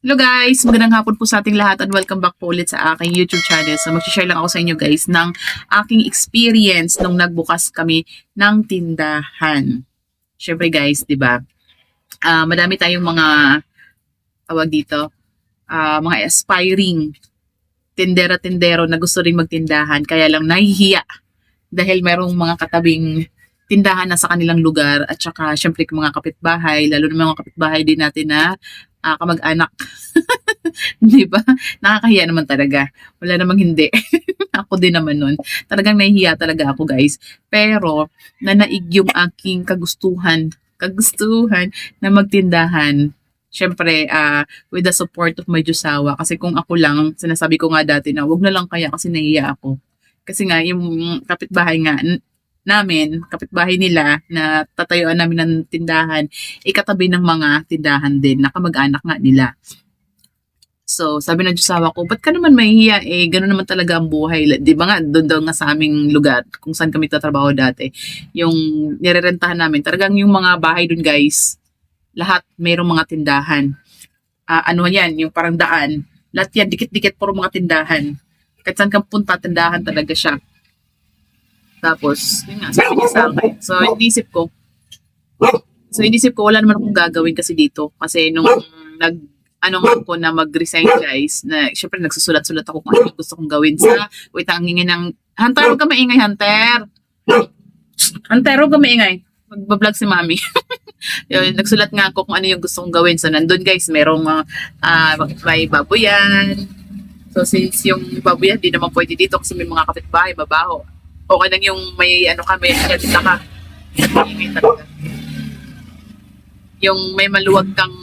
Hello guys! Magandang hapon po sa ating lahat and welcome back po ulit sa aking YouTube channel. So mag-share lang ako sa inyo guys ng aking experience nung nagbukas kami ng tindahan. Syempre guys, di ba? Ah, madami tayong mga tawag dito, ah, mga aspiring tindera-tindero na gusto rin magtindahan kaya lang nahihiya dahil merong mga katabing tindahan na sa kanilang lugar at saka syempre mga kapitbahay, lalo na mga kapitbahay din natin na ah, kamag-anak. Di ba? Nakakahiya naman talaga. Wala namang hindi. ako din naman nun. Talagang nahihiya talaga ako guys. Pero, nanaig yung aking kagustuhan, kagustuhan na magtindahan. Siyempre, ah, with the support of my Diyosawa. Kasi kung ako lang, sinasabi ko nga dati na wag na lang kaya kasi nahihiya ako. Kasi nga, yung kapitbahay nga, namin, kapitbahay nila, na tatayuan namin ng tindahan, ikatabi ng mga tindahan din, na kamag-anak nga nila. So, sabi ng Diyosawa ko, ba't ka naman mahihiya? Eh, gano'n naman talaga ang buhay. Di ba nga, doon daw nga sa aming lugar, kung saan kami tatrabaho dati, yung nirerentahan namin, talagang yung mga bahay doon guys, lahat mayroong mga tindahan. Ah, ano yan, yung parang daan, lahat yan, dikit-dikit puro mga tindahan. Kahit saan kang punta, tindahan talaga siya. Tapos, yun nga, sabi sa akin. So, inisip ko, so inisip ko, wala naman akong gagawin kasi dito. Kasi nung nag, ano nga ako na mag-resign guys, na syempre nagsusulat-sulat ako kung ano gusto kong gawin sa, wait, ang ingay ng, Hunter, huwag ka maingay, Hunter. Hunter, huwag ka maingay. Magbablog si mami. Yun, nagsulat nga ako kung ano yung gusto kong gawin. So, nandun guys, merong uh, ah, may baboyan. So, since yung baboyan, di naman pwede dito kasi may mga kapitbahay, babaho. Okay lang yung may ano ka, may agenda ka. Ingay talaga. Yung may maluwag kang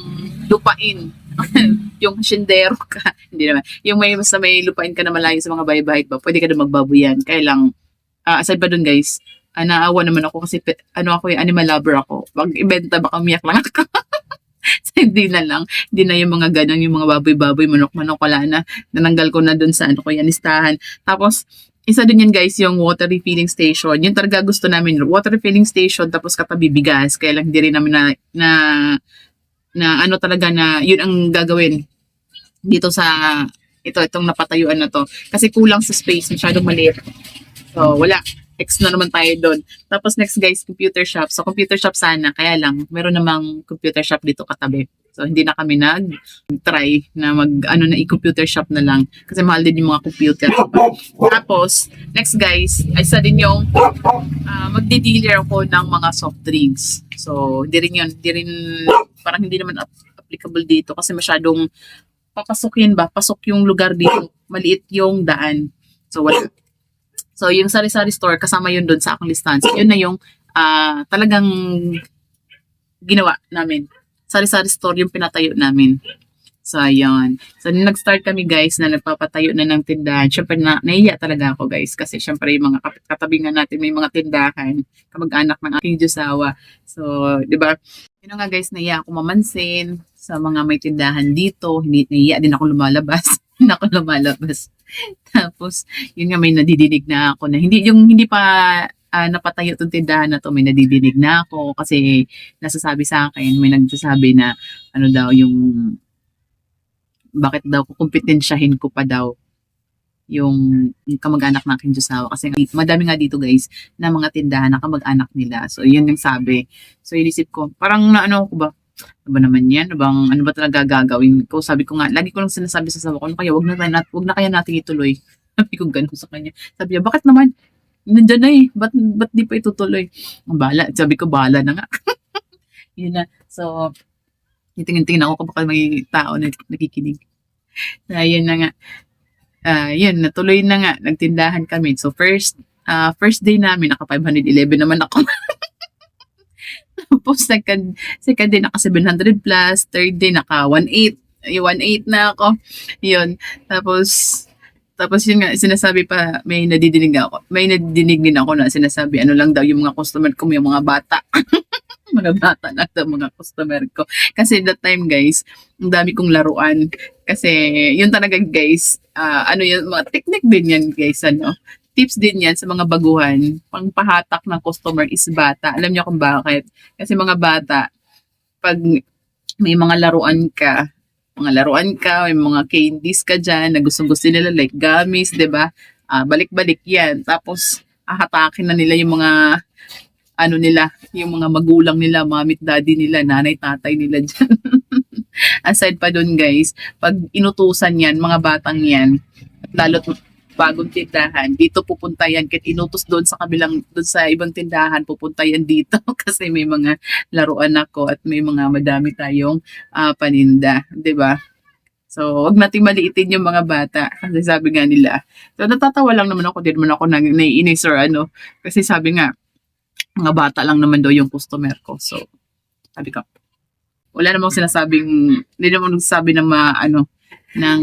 lupain. yung sindero ka. Hindi naman. Yung may basta may lupain ka na malayo sa mga bahay-bahay ba, pwede ka na magbaboyan. Kaya lang, ah, aside pa dun guys, ah, naawa naman ako kasi pe- ano ako yung animal lover ako. Pag ibenta baka umiyak lang ako. so, hindi na lang. Hindi na yung mga ganun, yung mga baboy-baboy, manok-manok, wala na. Nananggal ko na dun sa ano ko yan, listahan. Tapos, isa din yan guys, yung water refilling station. Yun talaga gusto namin, water refilling station, tapos katabi bigas. Kaya lang hindi rin namin na, na, na ano talaga na, yun ang gagawin dito sa, ito, itong napatayuan na to. Kasi kulang sa space, masyadong maliit. So, wala. X na naman tayo doon. Tapos next guys, computer shop. So, computer shop sana. Kaya lang, meron namang computer shop dito katabi. So, hindi na kami nag-try na mag, ano na, i-computer shop na lang. Kasi mahal din yung mga computer. Tapos, next guys, isa din yung ah, magdi-dealer ako ng mga soft drinks. So, hindi rin yun. Hindi rin, parang hindi naman ap- applicable dito kasi masyadong papasukin ba? Pasok yung lugar dito. Maliit yung daan. So, wala. So, yung sari-sari store, kasama yun doon sa akong listahan. So, yun na yung ah, talagang ginawa namin. Sari-sari store yung pinatayo namin. So, ayun. So, nag-start kami guys na nagpapatayo na ng tindahan, syempre na, nahiya talaga ako guys kasi syempre yung mga katabi nga natin may mga tindahan, kamag-anak ng aking Diyosawa. So, di ba? Yun nga guys, nahiya ako mamansin sa mga may tindahan dito. Hindi, nahiya din ako lumalabas. Hindi ako lumalabas. Tapos, yun nga may nadidinig na ako na hindi, yung hindi pa ah, napatayo itong tindahan na to, may nadidinig na ako kasi nasasabi sa akin, may nagsasabi na ano daw yung bakit daw kukumpetensyahin ko pa daw yung, kamag-anak ng aking Diyosawa. Kasi madami nga dito guys na mga tindahan na kamag-anak nila. So, yun yung sabi. So, inisip ko, parang na ano ko ba, ano ba naman yan? Ano, bang, ano ba talaga gagawin ko? Sabi ko nga, lagi ko lang sinasabi sa sawa ko, ano kaya, wag na, nat, wag na kaya natin ituloy. Sabi ko ganun sa kanya. Sabi niya, bakit naman? Nandiyan na eh. Ba't, ba't di pa itutuloy? Bala. Sabi ko, bala na nga. yun na. So, tingin-tingin ako baka may tao na nakikinig. Na yun na nga. Ah, yun, natuloy na nga. Nagtindahan kami. So, first, ah, first day namin, naka 511 naman ako. Tapos, second, second day, naka 700 plus. Third day, naka 18. Yung 18 na ako. Yun. Tapos, tapos yun nga, sinasabi pa, may nadidinig ako. May nadidinig din ako na sinasabi, ano lang daw, yung mga customer ko, yung mga bata. mga bata lang daw, mga customer ko. Kasi that time, guys, ang dami kong laruan. Kasi, yun talaga, guys, ah, ano yun, mga technique din yan, guys, ano. Tips din yan sa mga baguhan. Pangpahatak ng customer is bata. Alam niyo kung bakit? Kasi mga bata, pag may mga laruan ka, mga laruan ka, may mga candies ka dyan na gustong-gusto nila like gummies, 'di ba? Ah, balik-balik 'yan. Tapos ahatakin na nila yung mga ano nila, yung mga magulang nila, mamit daddy nila, nanay, tatay nila dyan. Aside pa dun guys, pag inutusan yan, mga batang yan, lalo't bagong tindahan, dito pupunta yan, kahit inutos doon sa kabilang, doon sa ibang tindahan, pupunta yan dito kasi may mga laruan ako at may mga madami tayong ah, paninda, ba? So, wag nating maliitin yung mga bata kasi sabi nga nila. So, natatawa lang naman ako, di naman ako nang naiinis or ano. Kasi sabi nga, mga bata lang naman daw yung customer ko. So, sabi ko, wala namang sinasabing, hindi naman nagsasabi ng ma, ano, ng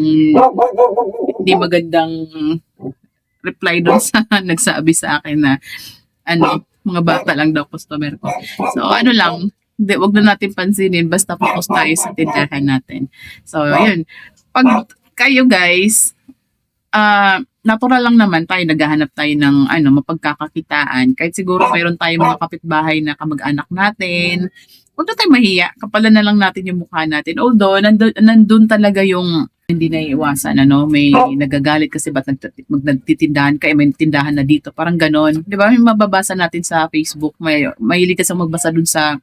hindi magandang reply doon sa nagsabi sa akin na, ano, mga bata lang daw customer ko. So, ano lang, hindi, wag na natin pansinin, basta focus tayo sa tindahan natin. So, yun. Pag kayo guys, ah natural lang naman tayo, naghahanap tayo ng ano, mapagkakakitaan. Kahit siguro mayroon tayong mga kapitbahay na kamag-anak natin. Huwag na tayo mahiya. Kapalan na lang natin yung mukha natin. Although, nandun, nandun talaga yung hindi na iwasan, ano, may nagagalit kasi ba't mag, nagtitindahan ka, eh, may tindahan na dito, parang ganon. Di ba, may mababasa natin sa Facebook, may, mahilig ka sa magbasa dun sa,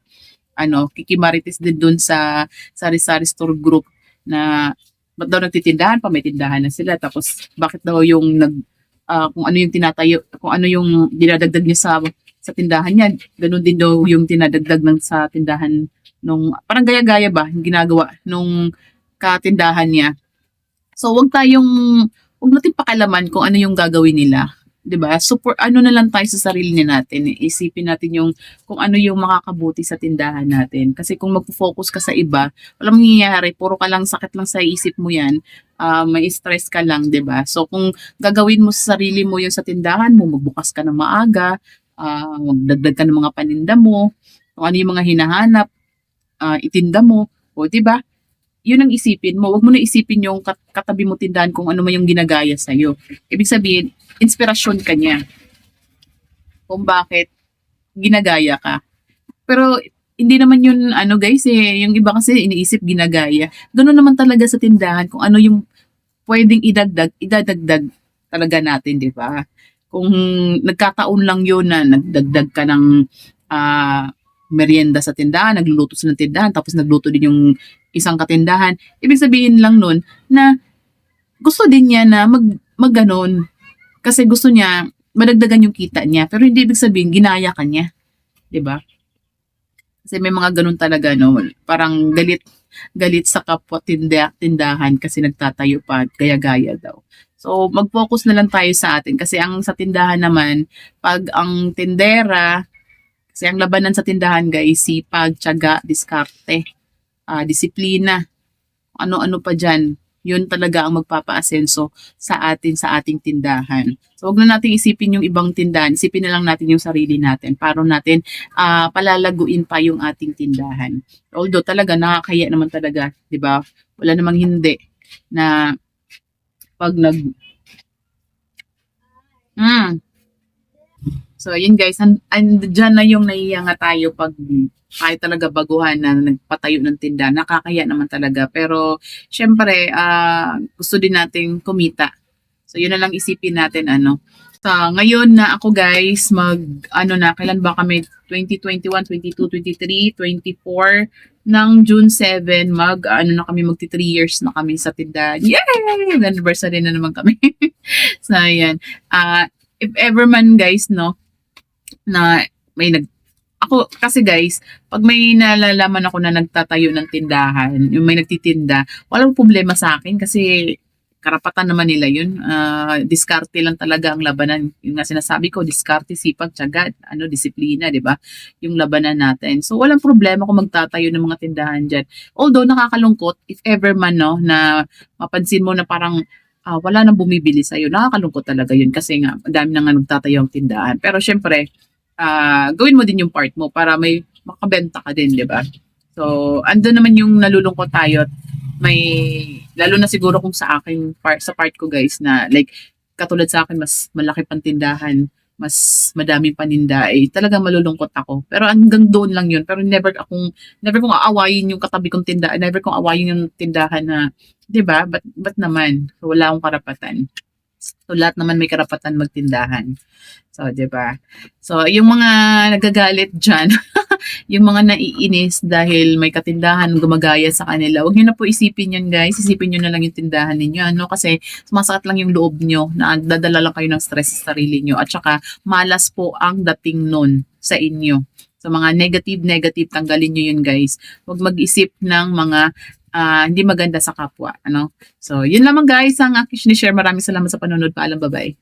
ano, kikimarites din dun sa sari-sari store group na ba't daw nagtitindahan pa, may tindahan na sila. Tapos, bakit daw yung nag, ah, kung ano yung tinatayo, kung ano yung dinadagdag niya sa sa tindahan niya, ganun din daw yung tinadagdag ng sa tindahan nung, parang gaya-gaya ba, yung ginagawa nung katindahan niya. So, wag tayong, wag natin pakalaman kung ano yung gagawin nila. 'di ba? Support ano na lang tayo sa sarili na natin. Isipin natin yung kung ano yung makakabuti sa tindahan natin. Kasi kung magfo-focus ka sa iba, walang mangyayari, puro ka lang sakit lang sa isip mo 'yan. ah, may stress ka lang, 'di ba? So kung gagawin mo sa sarili mo 'yung sa tindahan mo, magbukas ka ng maaga, ah, magdagdag ka ng mga paninda mo, kung ano yung mga hinahanap, ah, itinda mo, o 'di ba? Yun ang isipin mo. Huwag mo na isipin yung kat- katabi mo tindahan kung ano man yung ginagaya sa'yo. Ibig sabihin, inspirasyon ka niya. Kung bakit ginagaya ka. Pero hindi naman yun ano guys eh, yung iba kasi iniisip ginagaya. Ganun naman talaga sa tindahan kung ano yung pwedeng idagdag, idadagdag talaga natin, di ba? Kung nagkataon lang yun na nagdagdag ka ng ah, merienda sa tindahan, nagluluto sa ng tindahan, tapos nagluto din yung isang katindahan, ibig sabihin lang nun na gusto din niya na mag, mag ganon. Kasi gusto niya madagdagan yung kita niya. Pero hindi ibig sabihin, ginaya ka niya. ba? Kasi may mga ganun talaga, no? Parang galit, galit sa kapwa tinda, tindahan kasi nagtatayo pa, gaya-gaya daw. So, mag-focus na lang tayo sa atin. Kasi ang sa tindahan naman, pag ang tindera, kasi ang labanan sa tindahan, guys, sipag, tiyaga, diskarte, ah, disiplina, ano-ano pa dyan. Yun talaga ang magpapaasenso sa atin sa ating tindahan. So, wag na natin isipin yung ibang tindahan. Isipin na lang natin yung sarili natin. Para natin ah, palalaguin pa yung ating tindahan. Although talaga nakakaya naman talaga, 'di ba? Wala namang hindi na pag nag Mm. So, yun guys, and, and dyan na yung naiya nga tayo pag tayo talaga baguhan na nagpatayo ng tinda. Nakakaya naman talaga. Pero, syempre, ah, gusto din nating kumita. So, yun na lang isipin natin, ano. So, ngayon na ako guys, mag, ano na, kailan ba kami? 2021, 22, 23, 24, ng June 7, mag, ano na kami, magti 3 years na kami sa tindahan. Yay! Anniversary na naman kami. so, ayan. Ah, if ever man guys, no, na may nag, ako, kasi guys, pag may nalalaman ako na nagtatayo ng tindahan, yung may nagtitinda, walang problema sa akin kasi karapatan naman nila yun. Ah, diskarte lang talaga ang labanan. Yung nga sinasabi ko, diskarte, sipag, tiyaga, ano, disiplina, di ba? Yung labanan natin. So, walang problema kung magtatayo ng mga tindahan dyan. Although, nakakalungkot, if ever man, no, na mapansin mo na parang ah, wala nang bumibili sa'yo, nakakalungkot talaga yun kasi nga, dami na nga nagtatayo ang tindahan. Pero, syempre, ah, gawin mo din yung part mo para may makabenta ka din, di ba? So, andun naman yung nalulungkot tayo may, lalo na siguro kung sa akin, part, sa part ko guys, na like, katulad sa akin, mas malaki pang tindahan, mas madaming paninda, eh, talagang malulungkot ako. Pero hanggang doon lang yun. Pero never akong, never kong aawayin yung katabi kong tindahan. Never kong aawayin yung tindahan na, di ba? Ba't, ba't naman? Wala akong karapatan. So, lahat naman may karapatan magtindahan. So, di ba? So, yung mga nagagalit dyan, yung mga naiinis dahil may katindahan gumagaya sa kanila, huwag nyo na po isipin yun guys. Isipin nyo na lang yung tindahan ninyo. Ano? Kasi sumasakit lang yung loob nyo na dadala lang kayo ng stress sa sarili nyo. At saka malas po ang dating nun sa inyo. So mga negative, negative, tanggalin nyo yun guys. Huwag mag-isip ng mga ah, hindi maganda sa kapwa. Ano? So, yun lamang guys ang aking share. Maraming salamat sa panonood. Paalam, bye-bye.